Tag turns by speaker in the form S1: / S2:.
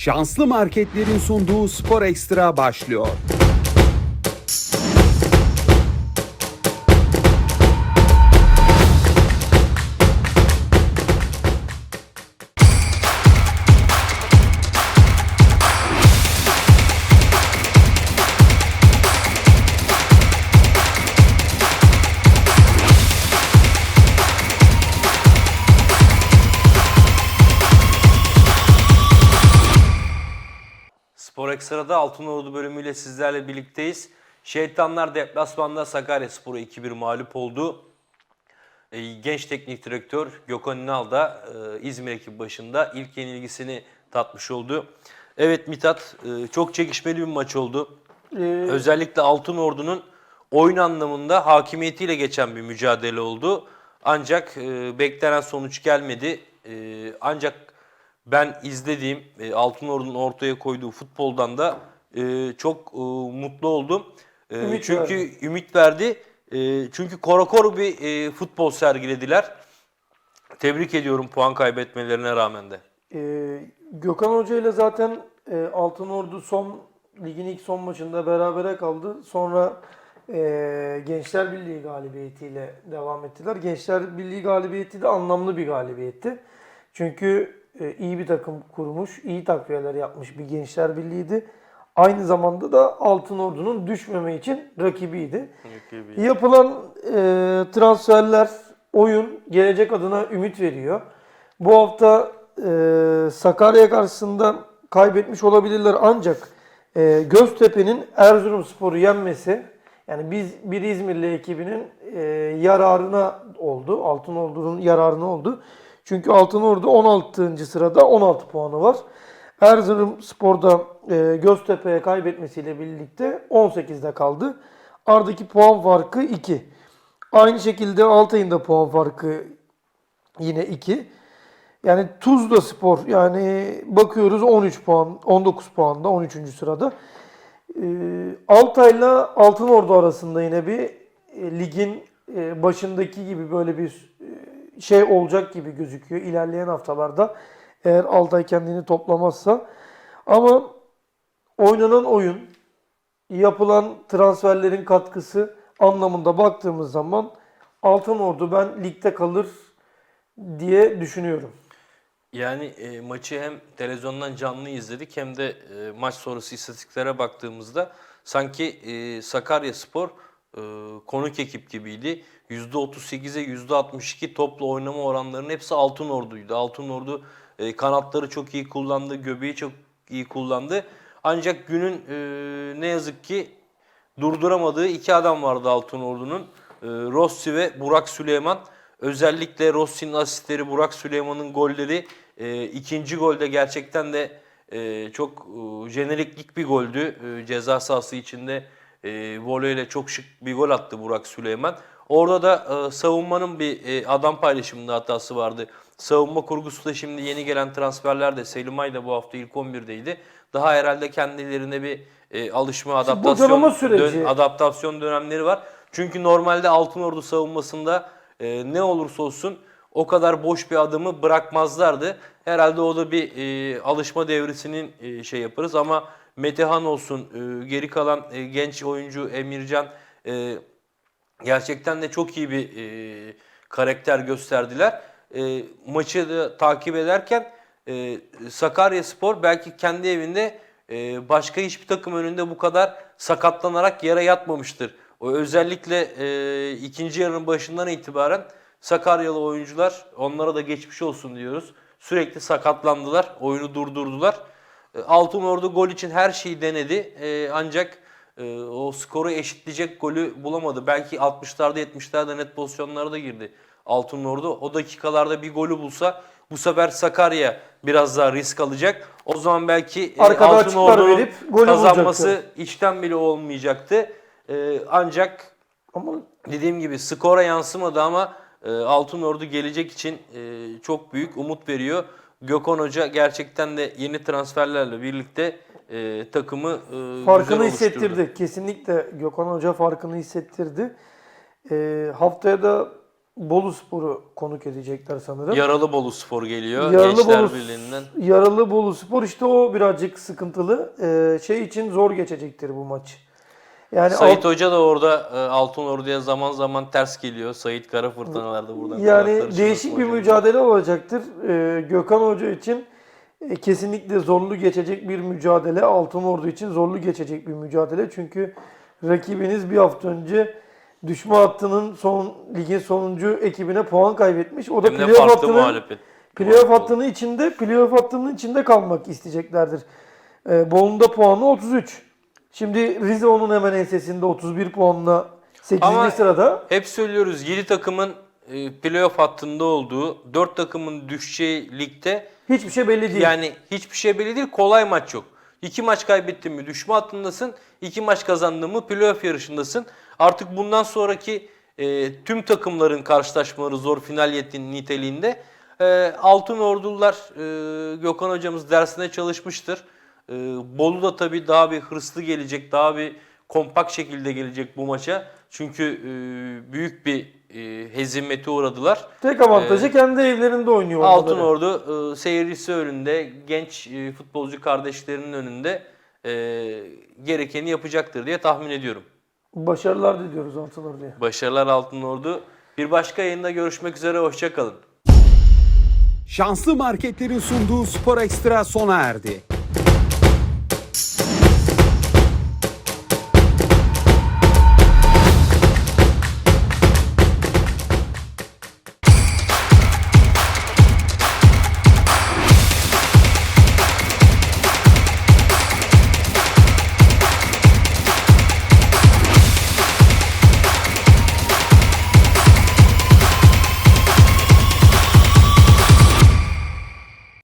S1: Şanslı marketlerin sunduğu Spor Ekstra başlıyor.
S2: Spor Ekstra'da Altınordu bölümüyle sizlerle birlikteyiz. Şeytanlar deplasmanda Sakarya Spor'u 2-1 mağlup oldu. E, Genç teknik direktör Gökhan Ünal da e, İzmir ekibi başında ilk yenilgisini tatmış oldu. Evet Mithat e, çok çekişmeli bir maç oldu. Özellikle Altınordu'nun oyun anlamında hakimiyetiyle geçen bir mücadele oldu. Ancak beklenen sonuç gelmedi. Ancak ben izlediğim e, Altınordu'nun ortaya koyduğu futboldan da e, çok e, mutlu oldum. E,
S3: Ümit
S2: çünkü
S3: verdi.
S2: ümit verdi. E, çünkü korakor bir e, futbol sergilediler. Tebrik ediyorum puan kaybetmelerine rağmen de.
S3: Ee, Gökhan Hoca ile zaten e, Altınordu son ligin ilk son maçında berabere kaldı. Sonra e, Gençler Birliği galibiyetiyle devam ettiler. Gençler Birliği galibiyeti de anlamlı bir galibiyetti. Çünkü e, iyi bir takım kurmuş, iyi takviyeler yapmış bir Gençler Birliği'ydi. Aynı zamanda da Altınordu'nun düşmeme için rakibiydi. Yapılan e, transferler, oyun gelecek adına ümit veriyor. Bu hafta e, Sakarya karşısında kaybetmiş olabilirler ancak e, Göztepe'nin Erzurumspor'u yenmesi yani biz bir İzmirli ekibinin e, yararına oldu. Altınordu'nun yararına oldu. Çünkü Altınordu 16. sırada 16 puanı var. Erzurumspor'da e, Göztepe'ye kaybetmesiyle birlikte 18'de kaldı. Aradaki puan farkı 2. Aynı şekilde Altay'ın da puan farkı yine 2. Yani Tuzla Spor yani bakıyoruz 13 puan, 19 puanda 13. sırada. Ee, Altay'la Altınordu arasında yine bir e, ligin e, başındaki gibi böyle bir e, şey olacak gibi gözüküyor ilerleyen haftalarda. Eğer Altay kendini toplamazsa. Ama oynanan oyun, yapılan transferlerin katkısı anlamında baktığımız zaman Altınordu ben ligde kalır diye düşünüyorum.
S2: Yani e, maçı hem televizyondan canlı izledik hem de e, maç sonrası istatistiklere baktığımızda sanki e, Sakarya Spor e, konuk ekip gibiydi. %38'e %62 topla oynama oranlarının hepsi Altınordu'ydu. Altınordu e, kanatları çok iyi kullandı, göbeği çok iyi kullandı. Ancak günün e, ne yazık ki durduramadığı iki adam vardı Altınordu'nun. E, Rossi ve Burak Süleyman. Özellikle Rossi'nin asistleri, Burak Süleyman'ın golleri e, ikinci golde gerçekten de e, çok e, jeneriklik bir goldü. E, ceza sahası içinde e, voleyle çok şık bir gol attı Burak Süleyman. Orada da e, savunmanın bir e, adam paylaşımında hatası vardı. Savunma kurgusu da şimdi yeni gelen transferlerde Selimay da bu hafta ilk 11'deydi. Daha herhalde kendilerine bir e, alışma, adaptasyon, dön- adaptasyon dönemleri var. Çünkü normalde Altınordu savunmasında e, ne olursa olsun o kadar boş bir adımı bırakmazlardı. Herhalde o da bir e, alışma devresinin e, şey yaparız ama Metehan olsun, e, geri kalan e, genç oyuncu Emircan e, gerçekten de çok iyi bir karakter gösterdiler. Maçı da takip ederken e, Sakarya Spor belki kendi evinde e, başka hiçbir takım önünde bu kadar sakatlanarak yere yatmamıştır. O özellikle e, ikinci yarının başından itibaren Sakaryalı oyuncular onlara da geçmiş olsun diyoruz. Sürekli sakatlandılar, oyunu durdurdular. E, Altınordu gol için her şeyi denedi E, ancak e, o skoru eşitleyecek golü bulamadı. Belki 60'larda 70'lerde net pozisyonlara da girdi Altınordu. O dakikalarda bir golü bulsa bu sefer Sakarya biraz daha risk alacak. O zaman belki e,
S3: Arkada verip golü
S2: kazanması
S3: bulacaktı.
S2: içten bile olmayacaktı. E, ancak
S3: Ama
S2: dediğim gibi skora yansımadı ama e, Altınordu gelecek için e, çok büyük umut veriyor. Gökhan Hoca gerçekten de yeni transferlerle birlikte e, takımı e,
S3: farkını hissettirdi. Kesinlikle Gökhan Hoca farkını hissettirdi. Ee, haftaya da Bolu Spor'u konuk edecekler sanırım.
S2: Yaralı Bolu Spor geliyor.
S3: Yaralı
S2: Gençler
S3: Bolu-
S2: Birliği'nden.
S3: Yaralı Bolu Spor işte o birazcık sıkıntılı. Ee, şey için zor geçecektir bu maç. Yani
S2: Sait Hoca da orada e, Altın Ordu'ya zaman zaman ters geliyor. Sait Kara Fırtınalarda buradan.
S3: yani değişik bir
S2: hocam.
S3: mücadele olacaktır. Ee, Gökhan Hoca için e, kesinlikle zorlu geçecek bir mücadele. Altın Ordu için zorlu geçecek bir mücadele. Çünkü rakibiniz bir hafta önce düşme hattının son ligin sonuncu ekibine puan kaybetmiş. O da playoff hattının. Playoff hattının içinde, playoff hattının içinde kalmak isteyeceklerdir. Ee, Bolu'nun da puanı 33. Şimdi Rize onun hemen ensesinde 31 puanla 8.
S2: Ama-
S3: sırada.
S2: Hep söylüyoruz 7 takımın e, playoff hattında olduğu, 4 takımın düşeceği ligde
S3: Hiçbir şey belli değil.
S2: yani hiçbir şey belli değil. Kolay maç yok. 2 maç kaybettin mi düşme hattındasın. 2 maç kazandın mı playoff yarışındasın. Artık bundan sonraki e, tüm takımların karşılaşmaları zor final yetin niteliğinde. E, Altın Ordular e, Gökhan hocamız dersine çalışmıştır. E, Bolu da tabii daha bir hırslı gelecek, daha bir kompakt şekilde gelecek bu maça. Çünkü e, büyük bir e, hezimete uğradılar.
S3: Tek avantajı kendi evlerinde oynuyor
S2: Altın
S3: olmaları.
S2: Ordu e, seyircisi önünde, genç e, futbolcu kardeşlerinin önünde e, gerekeni yapacaktır diye tahmin ediyorum.
S3: Başarılar diliyoruz Altın Ordu'ya.
S2: Başarılar Altın Ordu. Bir başka yayında görüşmek üzere, hoşçakalın.
S1: Şanslı marketlerin sunduğu Spor Ekstra sona erdi.